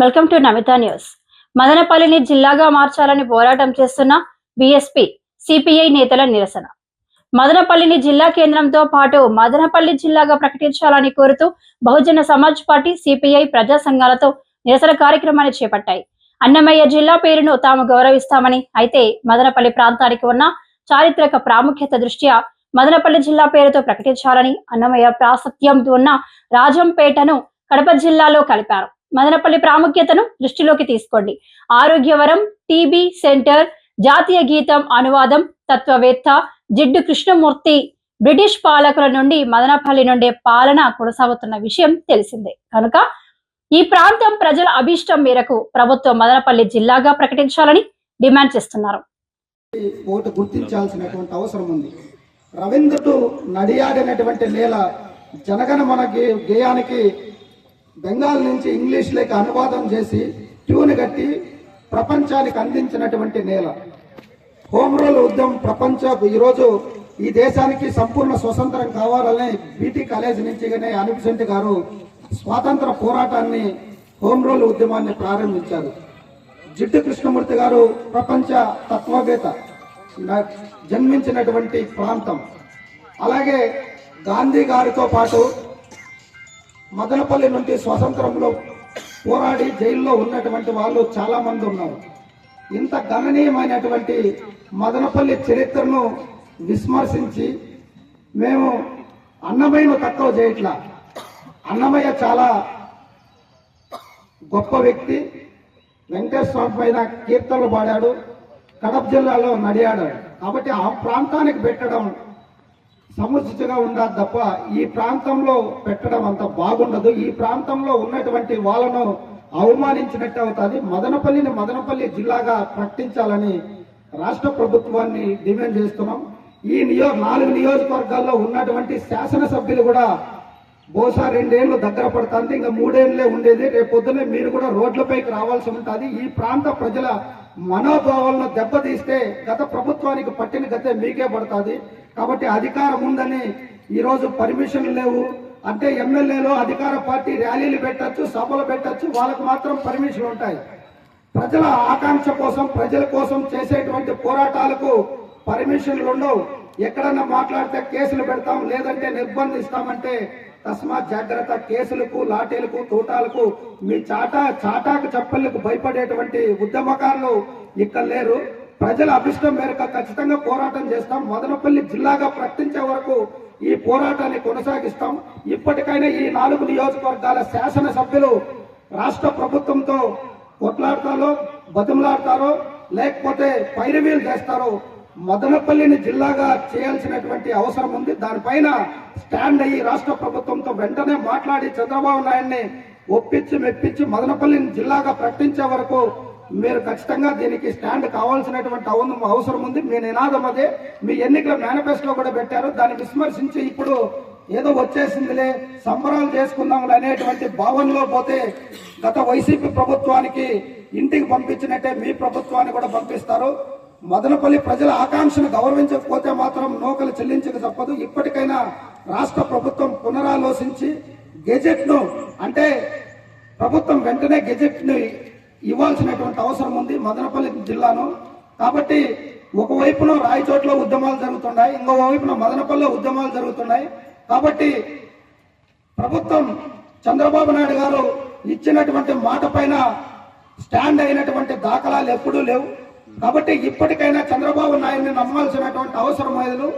Welcome to Namita news. మదనపల్లిని జిల్లాగా మార్చాలని పోరాటం చేస్తున్న బీఎస్పీ సిపిఐ నేతల నిరసన. మదనపల్లిని జిల్లా కేంద్రంతో పాటు మదనపల్లి జిల్లాగా ప్రకటించాలని కోరుతూ బహుజన సమాజ్ పార్టీ సిపిఐ ప్రజా సంఘాలతో నిరసన కార్యక్రమాన్ని చేపట్టాయి. అన్నమయ్య జిల్లా పేరును తాము గౌరవిస్తామని అయితే మదనపల్లి ప్రాంతానికి ఉన్న చారిత్రక ప్రాముఖ్యత దృష్ట్యా మదనపల్లి జిల్లా పేరుతో ప్రకటించాలని అన్నమయ్య ప్రాసత్యం ఉన్న రాజంపేటను కడప జిల్లాలో కలిపారు. మదనపల్లి ప్రాముఖ్యతను దృష్టిలోకి తీసుకోండి. ఆరోగ్యవరం టీబీ సెంటర్ జాతీయ గీతం అనువాదం తత్వవేత్త జిడ్డు కృష్ణమూర్తి బ్రిటిష్ పాలకుల నుండి మదనపల్లి నుండి పాలన కొనసాగుతున్న విషయం తెలిసిందే. కనుక ఈ ప్రాంతం ప్రజల అభిష్టం మేరకు ప్రభుత్వం మదనపల్లి జిల్లాగా ప్రకటించాలని డిమాండ్ చేస్తున్నారు. ఓటు గుర్తించాల్సినటువంటి అవసరం ఉంది. రవీంద్రుడు నడియాడినటువంటి నేల జనగణ మన గేయానికి బెంగాల్ నుంచి ఇంగ్లీష్లోకి అనువాదం చేసి ట్యూన్ కట్టి ప్రపంచానికి అందించినటువంటి నేల. హోమ్ రూల్ ఉద్యమం ప్రపంచ ఈరోజు ఈ దేశానికి సంపూర్ణ స్వతంత్రం కావాలని బీటీ కాలేజ్ నుంచి గానే అనుపిసెంట్ గారు స్వాతంత్ర పోరాటాన్ని హోమ్ రూల్ ఉద్యమాన్ని ప్రారంభించారు. జిడ్డు కృష్ణమూర్తి గారు ప్రపంచ తత్వవేత్త జన్మించినటువంటి ప్రాంతం. అలాగే గాంధీ గారితో పాటు మదనపల్లి నుండి స్వతంత్రంలో పోరాడి జైల్లో ఉన్నటువంటి వాళ్ళు చాలా మంది ఉన్నారు. ఇంత గణనీయమైనటువంటి మదనపల్లి చరిత్రను విస్మర్శించి మేము అన్నమయ్యను తక్కువ చేయట్లా. అన్నమయ్య చాలా గొప్ప వ్యక్తి. వెంకటేశ్వర పైన కీర్తనలు పాడాడు. కడప జిల్లాలో నడియాడాడు కాబట్టి ఆ ప్రాంతానికి పెట్టడం సముచితంగా ఉండాలి తప్ప ఈ ప్రాంతంలో పెట్టడం అంత బాగుండదు. ఈ ప్రాంతంలో ఉన్నటువంటి వాళ్ళను అవమానించినట్టు అవుతుంది. మదనపల్లిని మదనపల్లి జిల్లాగా ప్రకటించాలని రాష్ట్ర ప్రభుత్వాన్ని డిమాండ్ చేస్తున్నాం. ఈ నియో నాలుగు నియోజకవర్గాల్లో ఉన్నటువంటి శాసనసభ్యులు కూడా బహుశా రెండేళ్ళు దగ్గర పడుతుంది. ఇంకా మూడేళ్ళే ఉండేది. రేపు పొద్దున్నే మీరు కూడా రోడ్లపైకి రావాల్సి ఉంటుంది. ఈ ప్రాంత ప్రజల మనోభావాలను దెబ్బతీస్తే గత ప్రభుత్వానికి పట్టిన గతే మీకే పడుతుంది. కాబట్టి అధికారం ఉందని ఈరోజు పర్మిషన్లు లేవు. అంటే ఎమ్మెల్యేలు అధికార పార్టీ ర్యాలీలు పెట్టచ్చు సభలు పెట్టచ్చు వాళ్ళకు మాత్రం పర్మిషన్లు ఉంటాయి. ప్రజల ఆకాంక్ష కోసం ప్రజల కోసం చేసేటువంటి పోరాటాలకు పర్మిషన్లు ఉండవు. ఎక్కడన్నా మాట్లాడితే కేసులు పెడతాం లేదంటే నిర్బంధిస్తామంటే తస్మాత్ జాగ్రత్త. కేసులకు లాఠీలకు తోటాలకు మీ చాటా చాటాకు చప్పళ్ళకు భయపడేటువంటి ఉద్యమకారులు ఇక్కడ లేరు. ప్రజల అభిష్టం మేరకు ఖచ్చితంగా పోరాటం చేస్తాం. మదనపల్లి జిల్లాగా ప్రకటించే వరకు ఈ పోరాటాన్ని కొనసాగిస్తాం. ఇప్పటికైనా ఈ నాలుగు నియోజకవర్గాల శాసనసభ్యులు రాష్ట్ర ప్రభుత్వంతో కొట్లాడతారో బతిమలాడతారో లేకపోతే పైరవీలు చేస్తారో మదనపల్లిని జిల్లాగా చేయాల్సినటువంటి అవసరం ఉంది. దానిపైన స్టాండ్ అయ్యి రాష్ట్ర ప్రభుత్వంతో వెంటనే మాట్లాడి చంద్రబాబు నాయుడిని ఒప్పించి మెప్పించి మదనపల్లిని జిల్లాగా ప్రకటించే వరకు మీరు ఖచ్చితంగా దీనికి స్టాండ్ కావాల్సినటువంటి అవసరం ఉంది. మీ నినాదం అదే. మీ ఎన్నికల మేనిఫెస్టో కూడా పెట్టారు. దాన్ని విస్మర్శించి ఇప్పుడు ఏదో వచ్చేసిందిలే సంబరాలు చేసుకుందాం అనేటువంటి భావనలో పోతే గత వైసీపీ ప్రభుత్వానికి ఇంటికి పంపించినట్టే మీ ప్రభుత్వాన్ని కూడా పంపిస్తారు. మదనపల్లి ప్రజల ఆకాంక్షను గౌరవించకపోతే మాత్రం నూకలు చెల్లించక తప్పదు. ఇప్పటికైనా రాష్ట్ర ప్రభుత్వం పునరాలోచించి గెజెట్ను అంటే ప్రభుత్వం వెంటనే గెజెట్ని ఇవ్వాల్సినటువంటి అవసరం ఉంది మదనపల్లి జిల్లాను. కాబట్టి ఒకవైపున రాయచోట్ల ఉద్యమాలు జరుగుతున్నాయి ఇంకోవైపున మదనపల్లిలో ఉద్యమాలు జరుగుతున్నాయి. కాబట్టి ప్రభుత్వం చంద్రబాబు నాయుడు గారు ఇచ్చినటువంటి మాట పైన స్టాండ్ అయినటువంటి దాఖలాలు ఎప్పుడూ లేవు. కాబట్టి ఇప్పటికైనా చంద్రబాబు నాయుడిని నమ్మాల్సినటువంటి అవసరం లేదు.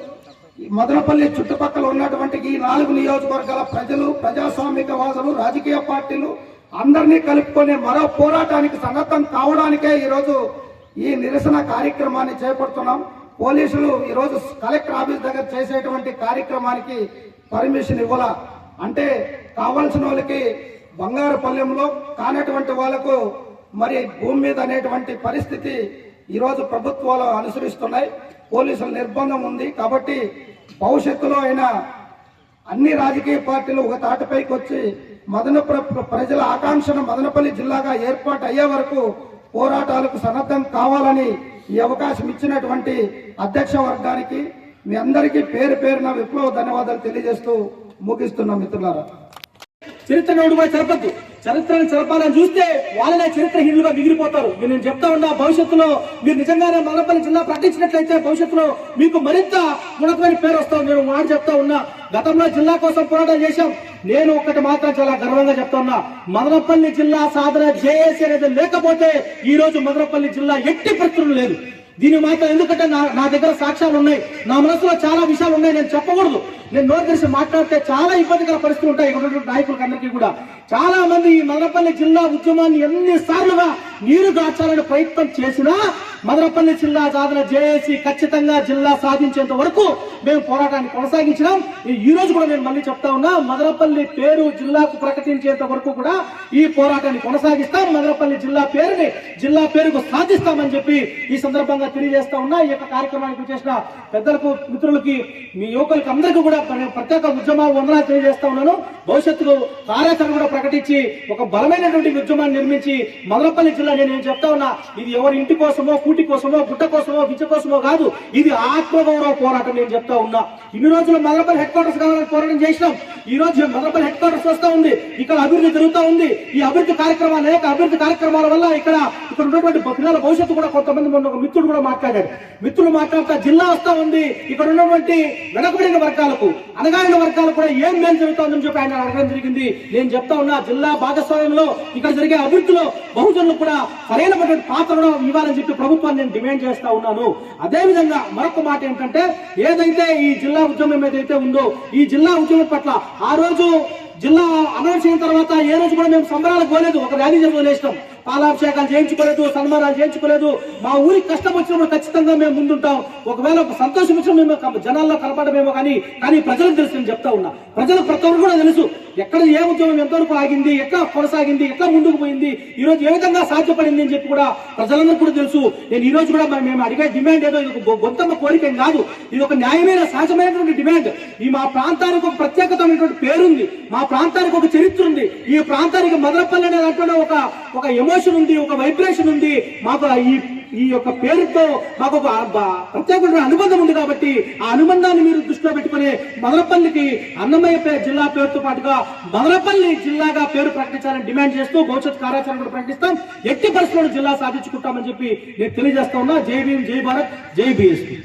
మదనపల్లి చుట్టుపక్కల ఉన్నటువంటి ఈ నాలుగు నియోజకవర్గాల ప్రజలు ప్రజాస్వామికవాదులు రాజకీయ పార్టీలు అందరినీ కలుపుకొని మరో పోరాటానికి సన్నద్ధం కావడానికే ఈరోజు ఈ నిరసన కార్యక్రమాన్ని చేపడుతున్నాం. పోలీసులు ఈరోజు కలెక్టర్ ఆఫీస్ దగ్గర చేసేటువంటి కార్యక్రమానికి పర్మిషన్ ఇవ్వాల. అంటే కావాల్సిన వాళ్ళకి బంగారు పల్లెంలో కానటువంటి వాళ్ళకు మరి భూమి మీద అనేటువంటి పరిస్థితి ఈరోజు ప్రభుత్వాలు అనుసరిస్తున్నాయి. పోలీసుల నిర్బంధం ఉంది కాబట్టి భవిష్యత్తులో అయినా అన్ని రాజకీయ పార్టీలు ఒక తాటిపైకి వచ్చి మదన ప్రజల ఆకాంక్షను మదనపల్లి జిల్లాగా ఏర్పాటు అయ్యే వరకు పోరాటాలకు సన్నద్ధం కావాలని ఈ అవకాశం ఇచ్చినటువంటి అధ్యక్ష వర్గానికి మీ అందరికీ పేరు పేరున విప్లవ ధన్యవాదాలు తెలియజేస్తూ ముగిస్తున్నాం మిత్రులారా. చరిత్ర నోడు చరిత్రను చదపాలని చూస్తే వాళ్ళనే చరిత్రహీనులుగా మిగిలిపోతారు మీరు నేను చెప్తా ఉన్నా భవిష్యత్తులో మీరు నిజంగానే మదనపల్లి జిల్లా ప్రకటించినట్లయితే భవిష్యత్తులో మీకు మరింత ఉన్నతమైన పేరు వస్తుంది నేను మాట చెప్తా ఉన్నా. గతంలో జిల్లా కోసం పోరాటం చేశాం. నేను ఒక్కటి మాత్రం చాలా గర్వంగా చెప్తున్నా. మదనపల్లి జిల్లా సాధన జేఏసీ అనేది లేకపోతే ఈ రోజు మదనపల్లి జిల్లా ఎట్టి పరిస్థితులు లేదు. దీని మాత్రం ఎందుకంటే నా నా దగ్గర సాక్ష్యాలు ఉన్నాయి. నా మనసులో చాలా విషయాలు ఉన్నాయి. నేను చెప్పకూడదు. నేను నోరు తెరిచి మాట్లాడితే చాలా ఇబ్బందికర పరిస్థితులు ఉంటాయి. ఇక్కడ నాయకులకు అందరికీ కూడా. చాలా మంది ఈ మదనపల్లి జిల్లా ఉద్యమాన్ని ఎన్ని సార్లుగా నీరు దాచాలని ప్రయత్నం చేసినా మదనపల్లి జిల్లా సాధన జేఏసీ ఖచ్చితంగా జిల్లా సాధించేంత వరకు మేము పోరాటాన్ని కొనసాగించినాం. ఈ- రోజు కూడా నేను మళ్ళీ చెప్తా ఉన్నా మదనపల్లి పేరు జిల్లాకు ప్రకటించేంత వరకు కూడా ఈ పోరాటాన్ని కొనసాగిస్తాం. మదనపల్లి జిల్లా పేరుని జిల్లా పేరుకు సాధిస్తామని చెప్పి ఈ సందర్భంగా తెలియజేస్తా ఉన్నా. ఈ యొక్క కార్యక్రమానికి చేసిన పెద్దలకు మిత్రులకి మీ యువకులకి అందరికీ కూడా ప్రత్యేక ఉద్యమ వందనాలు తెలియజేస్తా ఉన్నాను. భవిష్యత్తులో కార్యాచరణ కూడా ప్రకటించి ఒక బలమైనటువంటి ఉద్యమాన్ని నిర్మించి మదనపల్లి జిల్లా నేను ఏం చెప్తా ఉన్నా ఇది ఎవరి ఇంటి కోసమో కూటి కోసమో గుట్ట కోసమో విద్య కోసమో కాదు ఇది ఆత్మగౌరవ పోరాటం నేను చెప్తా ఉన్నా. ఇన్ని రోజులు మదనపల్లి హెడ్ క్వార్టర్స్ కావాలని పోరాటం చేసినాం. ఈ రోజు మదనపల్లి హెడ్ క్వార్టర్స్ వస్తా ఉంది. ఇక్కడ అభివృద్ధి జరుగుతూ ఉంది. ఈ అభివృద్ధి కార్యక్రమాలు లేక అభివృద్ధి కార్యక్రమాల వల్ల ఇక్కడ ఇక్కడ ఉన్నటువంటి పిల్లల భవిష్యత్తు కూడా కొంతమంది మొన్న ఒక మిత్రుడు కూడా మాట్లాడాడు. మిత్రులు మాట్లాడుతా జిల్లా వస్తా ఉంది. ఇక్కడ ఉన్నటువంటి వెనకబడిన వర్గాలకు అనగారిన వర్గాలకు కూడా ఏం మేలు జరుగుతుందని చెప్పి ఆయన అడగడం జరిగింది. నేను చెప్తా ఉన్నా జిల్లా భాగస్వామ్యంలో ఇక్కడ జరిగే అభివృద్ధిలో బహుజనులు కూడా సరైనటువంటి పాత్రను ఇవ్వాలని చెప్పి ప్రభుత్వాన్ని నేను డిమాండ్ చేస్తా ఉన్నాను. అదే విధంగా మరొక మాట ఏంటంటే ఏదైతే ఈ జిల్లా ఉద్యమం ఏదైతే ఉందో ఈ జిల్లా ఉద్యమం పట్ల ఆ రోజు జిల్లా అనౌన్స్ అయిన తర్వాత ఏ రోజు కూడా మేము సంబరాలకు పోలేదు. ఒక ర్యాలీ వదిలేసినాం. పాలాభిషేకాలు చేయించుకోలేదు సన్మానాలు చేయించుకోలేదు. మా ఊరికి కష్టం వచ్చినప్పుడు ఖచ్చితంగా మేము ముందుంటాం. ఒకవేళ ఒక సంతోషం వచ్చిన మేము జనాల్లో కనపడమేమో కానీ కానీ ప్రజలకు తెలుసు నేను చెప్తా ఉన్నా. ప్రజలకు ప్రతి ఒక్కరు కూడా తెలుసు. ఎక్కడ ఏ ఉద్యమం ఎంతవరకు ఆగింది ఎట్లా కొనసాగింది ఎట్లా ముందుకు పోయింది ఈ రోజు ఏ విధంగా సాధ్యపడింది అని చెప్పి కూడా ప్రజలందరూ కూడా తెలుసు. నేను ఈ రోజు కూడా మేము అడిగే డిమాండ్ ఏదో ఇది ఒక గొంతమ్మ కోరిక ఏం కాదు. ఇది ఒక న్యాయమైన సహజమైనటువంటి డిమాండ్. ఈ మా ప్రాంతానికి ఒక ప్రత్యేకతమైనటువంటి పేరుంది. మా ప్రాంతానికి ఒక చరిత్ర ఉంది. ఈ ప్రాంతానికి మదనపల్లి అనే దాంట్లో ఒక ఒక ఎమోషన్ ఉంది ఒక వైబ్రేషన్ ఉంది. మాకు ఈ ఈ యొక్క పేరుతో మాకు ఒక ప్రత్యేకమైన అనుబంధం ఉంది కాబట్టి ఆ అనుబంధాన్ని మీరు దృష్టిలో పెట్టుకుని మదనపల్లికి అన్నమయ్య జిల్లా పేరుతో పాటుగా మదనపల్లి జిల్లాగా పేరు ప్రకటించాలని డిమాండ్ చేస్తూ భవిష్యత్ కార్యాచరణ కూడా ప్రకటిస్తాం. ఎట్టి పరిస్థితుల్లో జిల్లా సాధించుకుంటామని చెప్పి నేను తెలియజేస్తా ఉన్నా. జై భీమ్ జై భారత్ జై బీఎస్పీ.